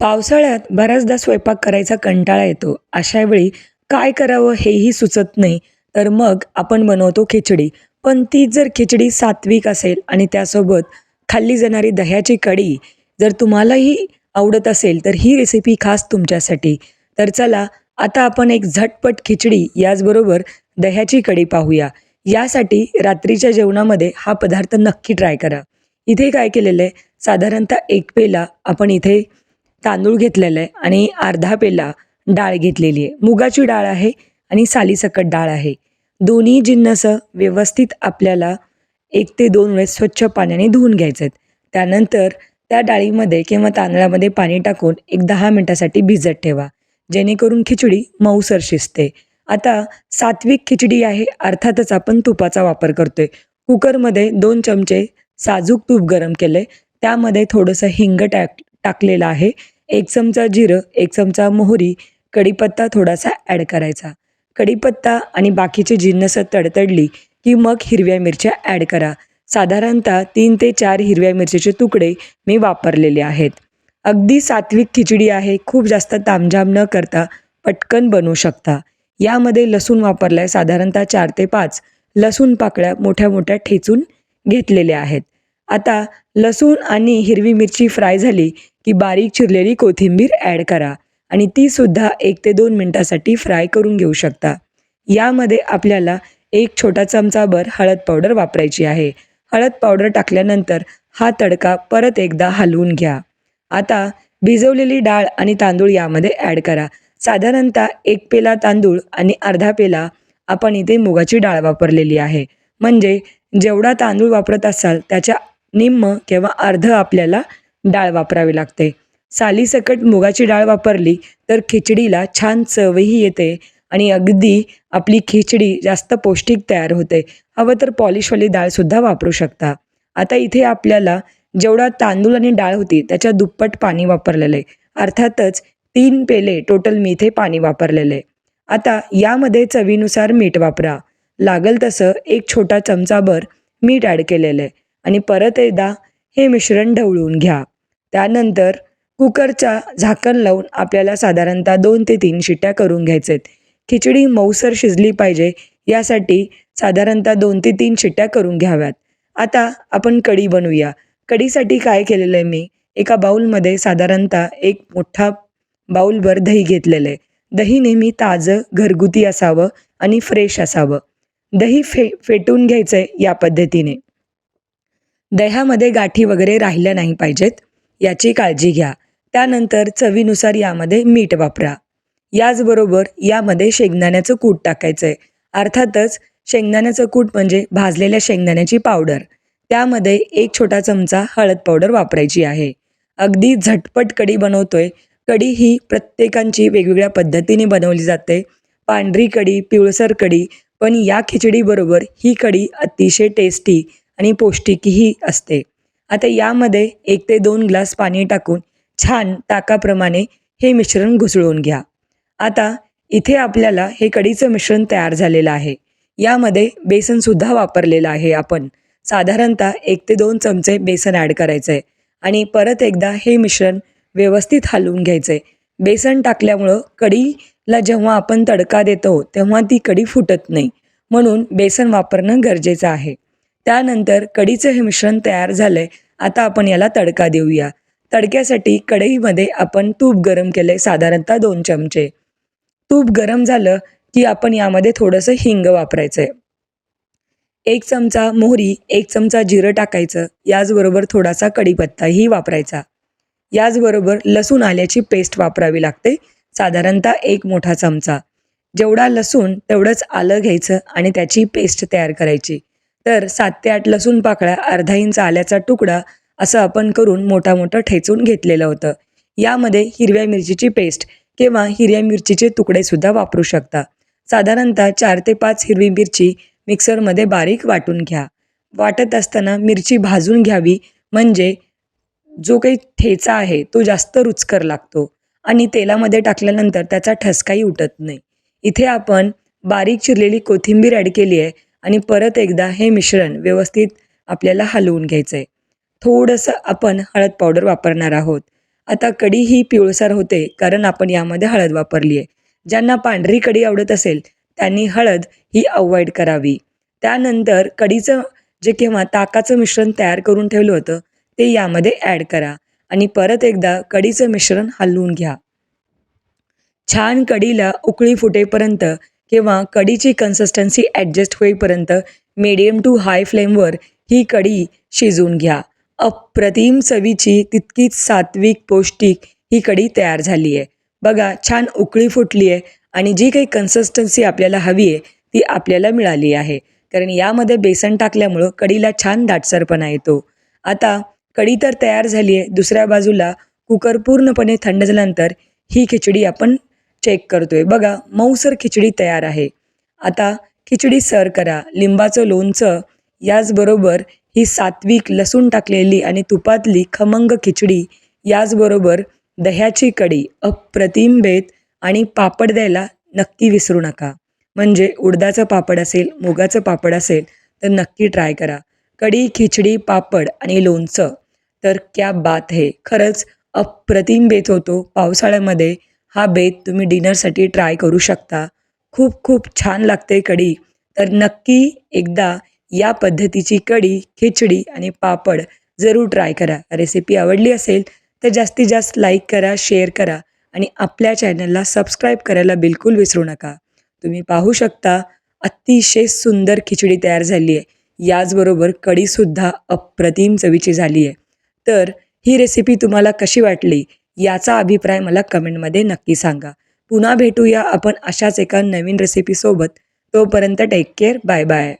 पावसाळ्यात बऱ्याचदा स्वयंपाक करायचा कंटाळा येतो. अशा वेळी काय करावं हेही सुचत नाही. तर मग आपण बनवतो खिचडी. पण ती जर खिचडी सात्विक असेल आणि त्यासोबत खाल्ली जाणारी दह्याची कढी जर तुम्हालाही आवडत असेल तर ही रेसिपी खास तुमच्यासाठी. तर चला आता आपण एक झटपट खिचडी याचबरोबर दह्याची कढी पाहूया. यासाठी रात्रीच्या जेवणामध्ये हा पदार्थ नक्की ट्राय करा. इथे काय केलेलं आहे? साधारणतः एक पेला आपण इथे तांदूळ घेतलेला आहे आणि अर्धा पेला डाळ घेतलेली आहे. मुगाची डाळ आहे आणि सालीसकट डाळ आहे. दोन्ही जिन्नस व्यवस्थित आपल्याला एक ते दोन वेळेस स्वच्छ पाण्याने धुवून घ्यायचे आहेत त्यानंतर त्या डाळीमध्ये किंवा तांदळामध्ये पाणी टाकून एक दहा मिनटासाठी भिजत ठेवा. जेणेकरून खिचडी मऊसर शिजते. आता सात्विक खिचडी आहे अर्थातच आपण तुपाचा वापर करतोय. कुकरमध्ये दोन चमचे साजूक तूप गरम केले त्यामध्ये थोडंसं हिंग टाक टाकलेलं आहे. एक चमचा जिरं एक चमचा मोहरी कढीपत्ता थोडासा ॲड करायचा. कढीपत्ता आणि बाकीचे जिन्नस तडतडली की मग हिरव्या मिरच्या ॲड करा. साधारणतः तीन ते चार हिरव्या मिरचीचे तुकडे मी वापरलेले आहेत. अगदी सात्विक खिचडी आहे खूप जास्त तामझाम न करता पटकन बनवू शकता. यामध्ये लसूण वापरलाय साधारणतः चार ते पाच. लसूण पाकळ्या मोठ्या मोठ्या ठेचून घेतलेल्या आहेत. आता लसूण आणि हिरवी मिरची फ्राय झाली की बारीक चिरलेली कोथिंबीर ॲड करा आणि तीसुद्धा एक ते दोन मिनटासाठी फ्राय करून घेऊ शकता. यामध्ये आपल्याला एक छोटा चमचाभर हळद पावडर वापरायची आहे. हळद पावडर टाकल्यानंतर हा तडका परत एकदा हलवून घ्या. आता भिजवलेली डाळ आणि तांदूळ यामध्ये ॲड करा. साधारणतः एक पेला तांदूळ आणि अर्धा पेला आपण इथे मुगाची डाळ वापरलेली आहे. म्हणजे जेवढा तांदूळ वापरत असाल त्याच्या निम्म किंवा अर्ध आपल्याला डाळ वापरावी लागते. सालीसकट मुगाची डाळ वापरली तर खिचडीला छान चवही येते आणि अगदी आपली खिचडी जास्त पौष्टिक तयार होते. हवं तर पॉलिशवाली डाळसुद्धा वापरू शकता. आता इथे आपल्याला जेवढा तांदूळ आणि डाळ होती त्याच्या दुप्पट पाणी वापरलेलं. आहे अर्थातच तीन पेले टोटल मी इथे पाणी वापरलेलं. आहे आता यामध्ये चवीनुसार मीठ वापरा. लागल तसं एक छोटा चमचाभर मीठ ॲड केलेलं. आहे आणि परत एकदा हे मिश्रण ढवळून घ्या. त्यानंतर कुकरच्या झाकण लावून आपल्याला साधारणतः दोन ते तीन शिट्ट्या करून घ्यायचे आहेत खिचडी मऊसर शिजली पाहिजे यासाठी साधारणतः दोन ते तीन शिट्ट्या करून घ्याव्यात. आता आपण कढी बनवूया. कढीसाठी काय केलेलं आहे मी? एका बाऊलमध्ये साधारणतः एक मोठा बाऊलभर दही घेतलेलं आहे. दही नेहमी ताजं घरगुती असावं आणि फ्रेश असावं. दही फे फेटून घ्यायचं आहे या पद्धतीने. दह्यामध्ये गाठी वगैरे राहिल्या नाही पाहिजेत याची काळजी घ्या. त्यानंतर चवीनुसार यामध्ये मीठ वापरा. याचबरोबर यामध्ये शेंगदाण्याचं कूट टाकायचं आहे अर्थातच शेंगदाण्याचं कूट म्हणजे भाजलेल्या शेंगदाण्याची पावडर. त्यामध्ये एक छोटा चमचा हळद पावडर वापरायची आहे. अगदी झटपट कढी बनवतोय. कढी ही प्रत्येकांची वेगवेगळ्या पद्धतीने बनवली जाते. पांढरी कढी पिवळसर कढी पण या खिचडीबरोबर ही कढी अतिशय टेस्टी आणि पौष्टिकही असते. आता यामध्ये एक ते दोन ग्लास पाणी टाकून छान ताकाप्रमाणे हे मिश्रण घुसळून घ्या. आता इथे आपल्याला हे कढीचं मिश्रण तयार झालेलं आहे. यामध्ये बेसनसुद्धा वापरलेलं आहे आपण. साधारणतः एक ते दोन चमचे बेसन ॲड करायचं आहे आणि परत एकदा हे मिश्रण व्यवस्थित हलवून घ्यायचं आहे बेसन टाकल्यामुळं कढीला जेव्हा आपण तडका देतो तेव्हा ती कढी फुटत नाही. म्हणून बेसन वापरणं गरजेचं आहे. त्यानंतर कढीचं हे मिश्रण तयार झालं आहे आता आपण याला तडका देऊया. तडक्यासाठी कढईमध्ये आपण तूप गरम केलं आहे साधारणतः दोन चमचे. तूप गरम झालं की आपण यामध्ये थोडंसं हिंग वापरायचं आहे एक चमचा मोहरी एक चमचा जिरं टाकायचं. याचबरोबर थोडासा कढीपत्ताही वापरायचा. याचबरोबर लसूण आल्याची पेस्ट वापरावी लागते साधारणतः एक मोठा चमचा. जेवढा लसूण तेवढंच आलं घ्यायचं आणि त्याची पेस्ट तयार करायची. तर सात ते आठ लसूण पाकळ्या अर्धा इंच आल्याचा तुकडा असं आपण करून मोठा मोठा ठेचून घेतलेलं होतं. यामध्ये हिरव्या मिरचीची पेस्ट किंवा हिरव्या मिरचीचे तुकडेसुद्धा वापरू शकता. साधारणतः चार ते पाच हिरवी मिरची मिक्सरमध्ये बारीक वाटून घ्या. वाटत असताना मिरची भाजून घ्यावी म्हणजे जो काही ठेचा आहे तो जास्त रुचकर लागतो आणि तेलामध्ये टाकल्यानंतर त्याचा ठसकाही उठत नाही. इथे आपण बारीक चिरलेली कोथिंबीर ॲड केली आहे. आणि परत एकदा हे मिश्रण व्यवस्थित आपल्याला हलवून घ्यायचं आहे थोडंसं आपण हळद पावडर वापरणार आहोत. आता कढी ही पिवळसर होते कारण आपण यामध्ये हळद वापरली आहे ज्यांना पांढरी कडी आवडत असेल त्यांनी हळद ही अवॉइड करावी. त्यानंतर कडीचं जे किंवा ताकाचं मिश्रण तयार करून ठेवलं होतं ते यामध्ये ॲड करा आणि परत एकदा कडीचं मिश्रण हलवून घ्या. छान कडीला उकळी फुटेपर्यंत किंवा कढीची कन्सिस्टन्सी ॲडजस्ट होईपर्यंत मिडियम टू हाय फ्लेमवर ही कढी शिजवून घ्या. अप्रतिम चवीची तितकीच सात्विक पौष्टिक ही कढी तयार झाली आहे बघा छान उकळी फुटली आहे आणि जी काही कन्सिस्टन्सी आपल्याला हवी आहे ती आपल्याला मिळाली आहे. कारण यामध्ये बेसन टाकल्यामुळं कढीला छान दाटसरपणा येतो. आता कढी तर तयार झाली आहे दुसऱ्या बाजूला कुकर पूर्णपणे थंड झाल्यानंतर ही खिचडी आपण चेक करतोय. बघा मऊसर खिचडी तयार आहे. आता खिचडी सर करा. लिंबाचं लोणचं याचबरोबर ही सात्विक लसूण टाकलेली आणि तुपातली खमंग खिचडी याचबरोबर दह्याची कडी अप्रतिम बेत आणि पापड द्यायला नक्की विसरू नका. म्हणजे उडदाचं पापड असेल मुगाचं पापड असेल तर नक्की ट्राय करा. कडी खिचडी पापड आणि लोणचं तर क्या बात हे. खरंच अप्रतिम बेत होतो पावसाळ्यामध्ये. हा बेत तुम्ही डिनरसाठी ट्राय करू शकता. खूप खूप छान लागते कढी. तर नक्की एकदा या पद्धतीची कढी खिचडी आणि पापड जरूर ट्राय करा. रेसिपी आवडली असेल तर जास्तीत जास्त लाईक करा शेअर करा आणि आपल्या चॅनलला सबस्क्राईब करायला बिलकुल विसरू नका. तुम्ही पाहू शकता अतिशय सुंदर खिचडी तयार झाली आहे याचबरोबर कढीसुद्धा अप्रतिम चवीची झाली आहे तर ही रेसिपी तुम्हाला कशी वाटली? याचा अभिप्राय मला कमेंटमध्ये नक्की सांगा. पुन्हा भेटूया आपण अशाच एका नवीन रेसिपीसोबत तोपर्यंत टेक केअर बाय बाय